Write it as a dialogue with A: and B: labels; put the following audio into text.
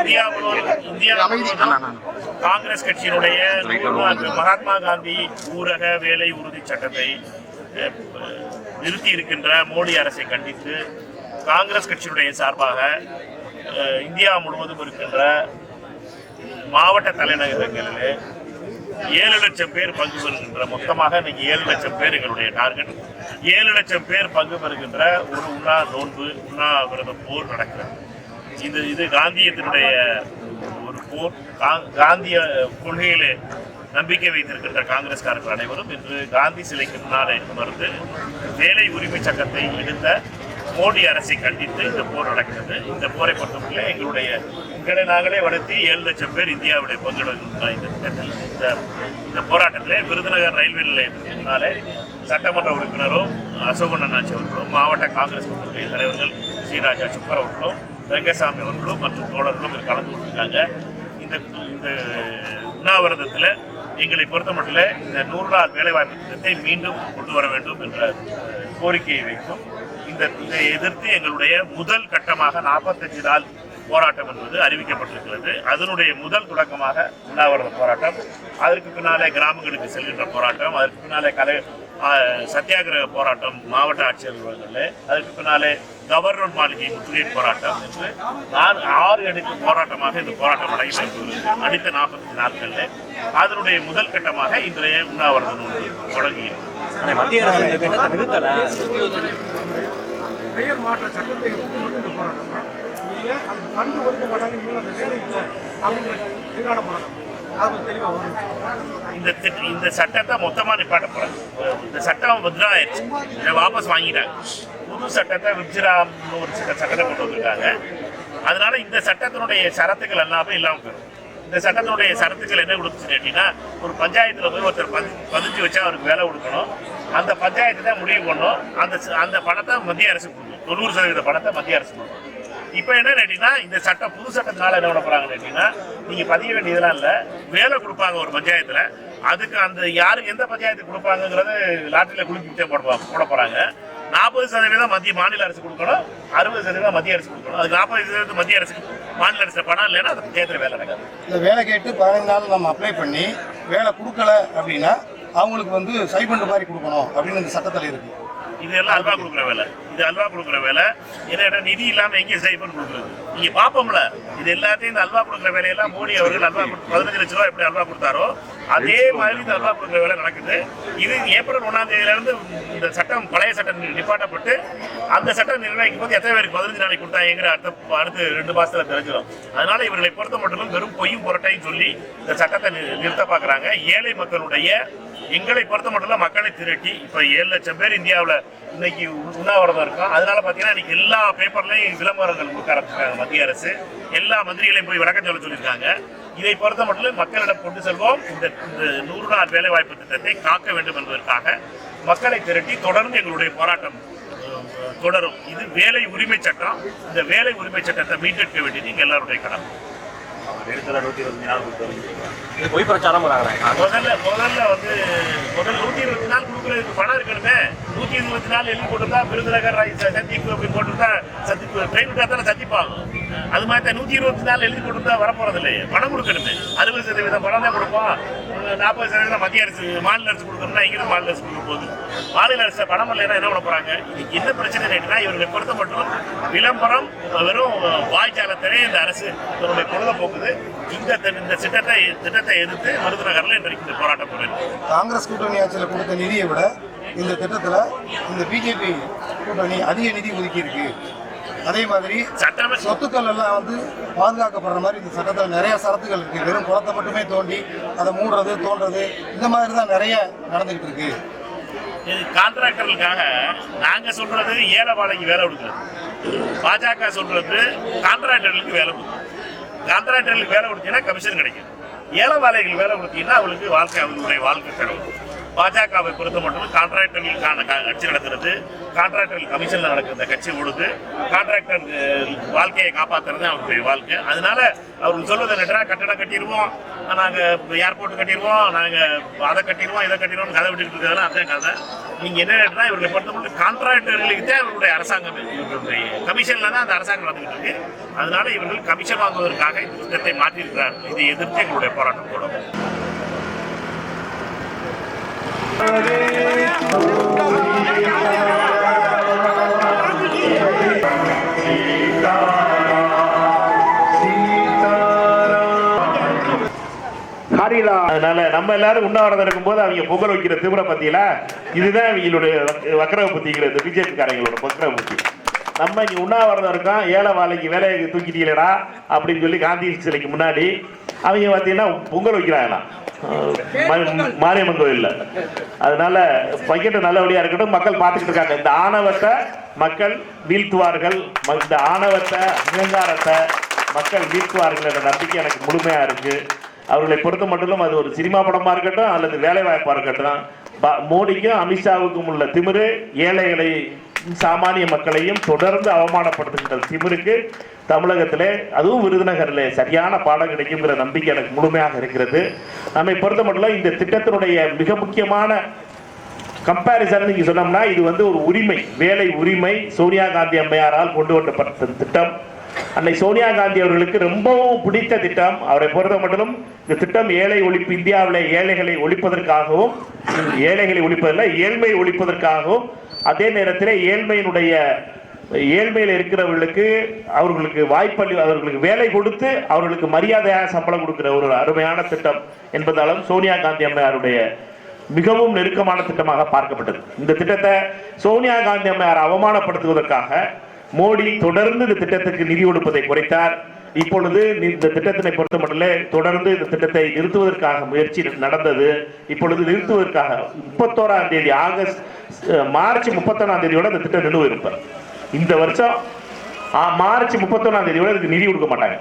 A: India முழுவதும் India Congress கட்சியினுடைய மகாத்மா காந்தி ஊரக வேலை உறுதி சட்டத்தை நிறுத்தி இருக்கின்ற மோடி அரசை கண்டித்து காங்கிரஸ் கட்சியினுடைய சார்பாக இந்தியா முழுவதும் இருக்கின்ற மாவட்ட தலைநகரங்களிலே ஏழு லட்சம் பேர் பங்கு பெறுகின்ற மொத்தமாக இன்னைக்கு ஏழு லட்சம் பேர் எங்களுடைய டார்கெட். ஏழு லட்சம் பேர் பங்கு பெறுகின்ற ஒரு உண்ணா நோன்பு உண்ணாவிரத போர் நடக்கிறது. இது இது காந்தியத்தினுடைய ஒரு போர் கா- காந்திய கொள்கையிலே நம்பிக்கை வைத்திருக்கின்ற காங்கிரஸ்காரர்கள் அனைவரும் இன்று காந்தி சிலைக்கு முன்னாலே மருந்து வேலை உரிமை சட்டத்தை எடுத்த மோடி அரசை கண்டித்து இந்த போர் நடக்கிறது. இந்த போரை பொறுத்தவரை எங்களுடைய எங்களை நாங்களே வளர்த்தி ஏழு லட்சம் பேர் இந்தியாவுடைய பங்கெடுக்கின்ற இந்த இந்த போராட்டத்தில் விருதுநகர் ரயில்வே நிலையத்தினாலே சட்டமன்ற உறுப்பினரும் அசோகன் அண்ணாச்சி அவர்களும் மாவட்ட காங்கிரஸ் கட்சியுடைய தலைவர்கள் ஸ்ரீராஜா சுப்பர் அவர்களும் ரங்கசாமி அவர்களும் மற்றும் தோழர்களும் இதில் கலந்து கொண்டிருக்காங்க. இந்த இந்த உண்ணாவிரதத்தில் எங்களை பொறுத்த மட்டும் இந்த நூறு நாள் வேலைவாய்ப்பு திட்டத்தை மீண்டும் கொண்டு வர வேண்டும் என்ற கோரிக்கையை வைக்கும். இந்த இதை எதிர்த்து எங்களுடைய முதல் கட்டமாக நாற்பத்தஞ்சு நாள் போராட்டம் என்பது அறிவிக்கப்பட்டிருக்கிறது. அதனுடைய முதல் தொடக்கமாக உண்ணாவிரத போராட்டம். அதற்கு பின்னாலே கிராமங்களுக்கு செல்கின்ற போராட்டம். அதற்கு பின்னாலே கலை சத்தியாகிரக போராட்டம் மாவட்ட ஆட்சியர் அலுவலகங்களில் அதற்கு பின்னாலே கவர்னர் மாளிகை முற்றுகை போராட்டம் என்று நான் ஆறு அடுக்கு போராட்டமாக இந்த போராட்டம் நடைபெறுகிறது அடுத்த நாற்பத்தி நாட்களில் அதனுடைய முதல் கட்டமாக இன்றைய உண்ணாவிரத நூல் தொடங்குகிறது
B: ஆனா மத்திய
C: பெயர் மாற்ற சட்டத்தை எதிரான போராட்டம்.
A: இந்த இந்த சட்டத்தை மொத்தமாக நிப்பாட்ட போகிறாங்க இந்த சட்டம் வித்ரா ஆயிடுச்சு. இதை வாபஸ் வாங்கிட்டாங்க. புது சட்டத்தை விப்ஜிராம்னு ஒரு சில சட்டத்தை கொண்டு வந்திருக்காங்க. அதனால இந்த சட்டத்தினுடைய சரத்துக்கள் எல்லாமே இல்லாமல் போயிடும். இந்த சட்டத்தினுடைய சரத்துக்கள் என்ன கொடுத்துச்சு அப்படின்னா ஒரு பஞ்சாயத்தில் போய் ஒருத்தர் பதி- பதிஞ்சு வச்சா அவருக்கு வேலை கொடுக்கணும். அந்த பஞ்சாயத்து தான் முடிவு பண்ணும் அந்த ச- அந்த பணத்தை மத்திய அரசு கொடுக்கும் தொண்ணூறு சதவீத பணத்தை மத்திய அரசு கொடுக்கும் இப்போ என்ன கேட்டீங்கன்னா இந்த சட்டம் புது சட்டத்தினால என்ன பண்ண போறாங்க கேட்டீங்கன்னா நீங்க பதிய வேண்டியதெல்லாம் இல்லை. வேலை கொடுப்பாங்க ஒரு பஞ்சாயத்துல. அதுக்கு அந்த யாருக்கு எந்த பஞ்சாயத்து கொடுப்பாங்கங்கிறது லாட்டரியில குளிப்பிச்சே போடுவாங்க போட போறாங்க. நாற்பது சதவீதம் மத்திய மாநில அரசு கொடுக்கணும். அறுபது சதவீதம் மத்திய அரசு கொடுக்கணும். அதுக்கு நாற்பது சதவீதம் மத்திய அரசு மாநில அரசு பணம் இல்லைன்னா அது பஞ்சாயத்துல வேலை நடக்காது.
D: இந்த வேலை கேட்டு பதினைந்து நாள் நம்ம அப்ளை பண்ணி வேலை கொடுக்கல அப்படின்னா அவங்களுக்கு வந்து சைபண்ட் மாதிரி கொடுக்கணும் அப்படின்னு இந்த சட்டத்தில் இருக்குது
A: இது எல்லாம் அல்வா கொடுக்குற வேலை. இது அல்வா கொடுக்குற வேலை. ஏன்னா நிதி இல்லாமல் எங்கே சைபன் கொடுக்குறது. நீங்க பார்ப்போம்ல இது எல்லாத்தையும் இந்த அல்வா கொடுக்குற வேலையெல்லாம் மோடி அவர்கள் அல்வா பதினஞ்சு லட்ச ரூபா எப்படி அல்வா கொடுத்தாரோ அதே மாதிரி இந்த அல்வா வேலை நடக்குது. இது ஏப்ரல் ஒன்றாம் தேதியிலேருந்து இந்த சட்டம் பழைய சட்டம் நிப்பாட்டப்பட்டு அந்த சட்டம் நிர்ணயிக்கும் போது எத்தனை பேருக்கு பதினஞ்சு நாளைக்கு கொடுத்தாங்கிற அடுத்த அடுத்து ரெண்டு மாசத்துல தெரிஞ்சிடும். அதனால இவர்களை பொறுத்த மட்டும் வெறும் பொய்யும் புரட்டையும் சொல்லி இந்த சட்டத்தை நிறுத்த பார்க்குறாங்க. ஏழை மக்களுடைய எங்களை பொறுத்த மட்டும் மக்களை திரட்டி இப்போ ஏழு லட்சம் பேர் இந்தியாவில் இன்னைக்கு உண்ணாவிரதம் இருக்கும் அதனால பார்த்தீங்கன்னா இன்னைக்கு எல்லா பேப்பர்லையும் விளம்பரங்கள் கொடுக்க ஆரம்பிச்சிருக்காங்க மத்திய அரசு. எல்லா மந்திரிகளையும் போய் விளக்கம் சொல்ல சொல்லியிருக்காங்க. இதை பொறுத்த மட்டும் மக்களிடம் கொண்டு செல்வோம். இந்த நூறு நாள் வேலைவாய்ப்பு திட்டத்தை காக்க வேண்டும் என்பதற்காக மக்களை திரட்டி தொடர்ந்து எங்களுடைய போராட்டம் தொடரும். இது வேலை உரிமை சட்டம். இந்த வேலை உரிமை சட்டத்தை மீட்டெடுக்க வேண்டியது எங்க எல்லாருடைய கடமை.
B: எடுத்துல நூத்தி இருபத்தி நாள் கொடுத்தது இது பொய் பிரச்சாரம்
A: முதல்ல முதல்ல வந்து முதல்ல நூற்றி இருபத்தி நாள் கொடுக்குறதுக்கு பணம் இருக்கணுமே. நூற்றி இருபத்தி நாள் எழுதி போட்டிருந்தா விருதுநகர் ரை- ச- சந்திப்பு அப்படி போட்டிருந்தா சந்திப்பு ட்ரெயின் விட்டா தானே சந்திப்பாகும் அது மாதிரி தான் நூற்றி இருபத்தி நாள் எழுதி போட்டிருந்தா வரப்போகிறது இல்லையே பணம் கொடுக்கணுமே. அறுபது சதவீதம் பணம் தான் கொடுப்போம். நாற்பது சதவீதம் மத்திய அரசு மாநில அரசு கொடுக்கணும்னா இங்கிருந்து மாநில அரசு கொடுக்க போகுது. மாநில அரசு பணம் இல்லைன்னா என்ன பண்ண போகிறாங்க இதுக்கு என்ன பிரச்சனை கேட்டீங்கன்னா இவர்களை பொறுத்த மட்டும் விளம்பரம் வெறும் வாய்ச்சாலத்திலே இந்த அரசு தன்னுடைய பொழுத போக்குது இந்த இந்த திட்டத்தை திட்டத்தை எதிர்த்து விருதுநகர்ல இன்றைக்கு இந்த போராட்டம் போயிருக்கு
D: காங்கிரஸ் கூட்டணி ஆட்சியில் கொடுத்த நிதியை விட இந்த திட்டத்தில் இந்த பிஜேபி கூட்டணி அதிக நிதி ஒதுக்கி இருக்கு அதே மாதிரி
A: சட்டமே
D: சொத்துக்கள் எல்லாம் வந்து பாதுகாக்கப்படுற மாதிரி இந்த சட்டத்தில் நிறைய சரத்துகள் இருக்கு. வெறும் குளத்தை மட்டுமே தோண்டி அதை மூடுறது தோன்றது இந்த மாதிரி தான் நிறைய நடந்துகிட்டு இருக்கு.
A: இது கான்ட்ராக்டர்களுக்காக நாங்க சொல்றது ஏழைவாழைக்கு வேலை கொடுக்குறது. பாஜக சொல்றது கான்ட்ராக்டர்களுக்கு வேலை கொடுக்குறது. கான்ட்ராக்டர்களுக்கு வேலை கொடுத்தீங்கன்னா கமிஷன் கிடைக்கும். ஏழைவாழைகளுக்கு வேலை கொடுத்தீங்கன்னா அவளுக்கு வாழ்க்கை அவங்களுடைய வாழ்க்கை தரும். பாஜகவை பொறுத்த மட்டும் கான்ட்ராக்டர்கள் க- கட்சி நடத்துறது கான்ட்ராக்டர்கள் கமிஷன்ல நடக்கிற கட்சி ஓடுது கான்ட்ராக்டர் வாழ்க்கையை காப்பாத்துறது அவருடைய வாழ்க்கை. அதனால அவர்கள் சொல்வது என்னட்டா கட்டடம் கட்டிடுவோம் நாங்க ஏர்போர்ட் கட்டிடுவோம் நாங்க அதை கட்டிடுவோம் இதை கட்டிடுவோம் கதை விட்டுட்டு இருக்கிறதெல்லாம் அதே கதை. நீங்க என்ன கேட்டா இவர்களை பொறுத்த மட்டும் கான்ட்ராக்டர்களுக்கு தான் இவருடைய அரசாங்கம் இவருடைய கமிஷன்ல தான் அந்த அரசாங்கம் நடந்துகிட்டு இருக்கு. அதனால இவர்கள் கமிஷன் வாங்குவதற்காக இந்த திட்டத்தை மாற்றியிருக்கிறார்கள். இதை எதிர்த்து எங்களுடைய போராட்டம் போடும். அதனால நம்ம எல்லாரும் உண்ணாவிரதம் இருக்கும்போது அவங்க புகழ் வைக்கிற திமிர பத்தியில இதுதான் அவங்களுடைய வக்- வக்கர புத்திங்கிறது பிஜேபி காரங்களோட வக்கர புத்தி நம்ம இங்க உண்ணாவிரதம் இருக்கோம் ஏழை வாழைக்கு வேலையை தூக்கிட்டீங்களா அப்படின்னு சொல்லி காந்தி சிலைக்கு முன்னாடி அவங்க பார்த்தீங்கன்னா பொங்கல் வைக்கிறாங்களாம். மாரியம்மன் கோயில்ல. அதனால பையன் நல்லபடியா இருக்கட்டும். மக்கள் பார்த்துக்கிட்டு இருக்காங்க. இந்த ஆணவத்தை மக்கள் வீழ்த்துவார்கள். ம- இந்த ஆணவத்தை அகங்காரத்தை மக்கள் வீழ்த்துவார்கள் என்ற நம்பிக்கை எனக்கு முழுமையா இருக்கு. அவர்களை பொறுத்த மட்டும் அது ஒரு சினிமா படமா இருக்கட்டும் அல்லது வேலை வாய்ப்பா இருக்கட்டும். ப- மோடிக்கும் அமித்ஷாவுக்கும் உள்ள திமிரு ஏழைகளை சாமானிய மக்களையும் தொடர்ந்து அவமானப்படுத்துகின்ற திமுருக்கு தமிழகத்தில் அதுவும் விருதுநகரில் சரியான பாடம் கிடைக்குங்கிற நம்பிக்கை எனக்கு முழுமையாக இருக்கிறது. நம்மை பொறுத்த மட்டும் இந்த திட்டத்தினுடைய மிக முக்கியமான கம்பேரிசன் நீங்கள் சொன்னோம்னா இது வந்து ஒரு உரிமை வேலை உரிமை சோனியா காந்தி அம்மையாரால் கொண்டு வரப்பட்ட திட்டம். அன்னை சோனியா காந்தி அவர்களுக்கு ரொம்பவும் பிடித்த திட்டம். அவரை பொறுத்த மட்டும் இந்த திட்டம் ஏழை ஒழிப்பு இந்தியாவில் ஏழைகளை ஒழிப்பதற்காகவும் ஏழைகளை ஒழிப்பதில் ஏழ்மை ஒழிப்பதற்காகவும் அதே நேரத்தில் ஏழ்மையினுடைய ஏழ்மையில் இருக்கிறவர்களுக்கு அவர்களுக்கு வாய்ப்பளி அவர்களுக்கு வேலை கொடுத்து அவர்களுக்கு மரியாதையாக சம்பளம் கொடுக்கிற ஒரு அருமையான திட்டம் என்பதாலும் சோனியா காந்தி அம்மையாருடைய மிகவும் நெருக்கமான திட்டமாக பார்க்கப்பட்டது. இந்த திட்டத்தை சோனியா காந்தி அம்மையார் அவமானப்படுத்துவதற்காக மோடி தொடர்ந்து இந்த திட்டத்துக்கு நிதி கொடுப்பதை குறைத்தார். இப்பொழுது இந்த திட்டத்தினை பொறுத்த மட்டும் தொடர்ந்து இந்த திட்டத்தை நிறுத்துவதற்காக முயற்சி நடந்தது. இப்பொழுது நிறுத்துவதற்காக முப்பத்தோராம் தேதி ஆகஸ்ட் மார்ச் முப்பத்தொன்னாம் தேதியோட இந்த திட்டம் நிறுவ இருப்பார். இந்த வருஷம் மார்ச் முப்பத்தொன்னாம் தேதியோட இதுக்கு நிதி கொடுக்க மாட்டாங்க.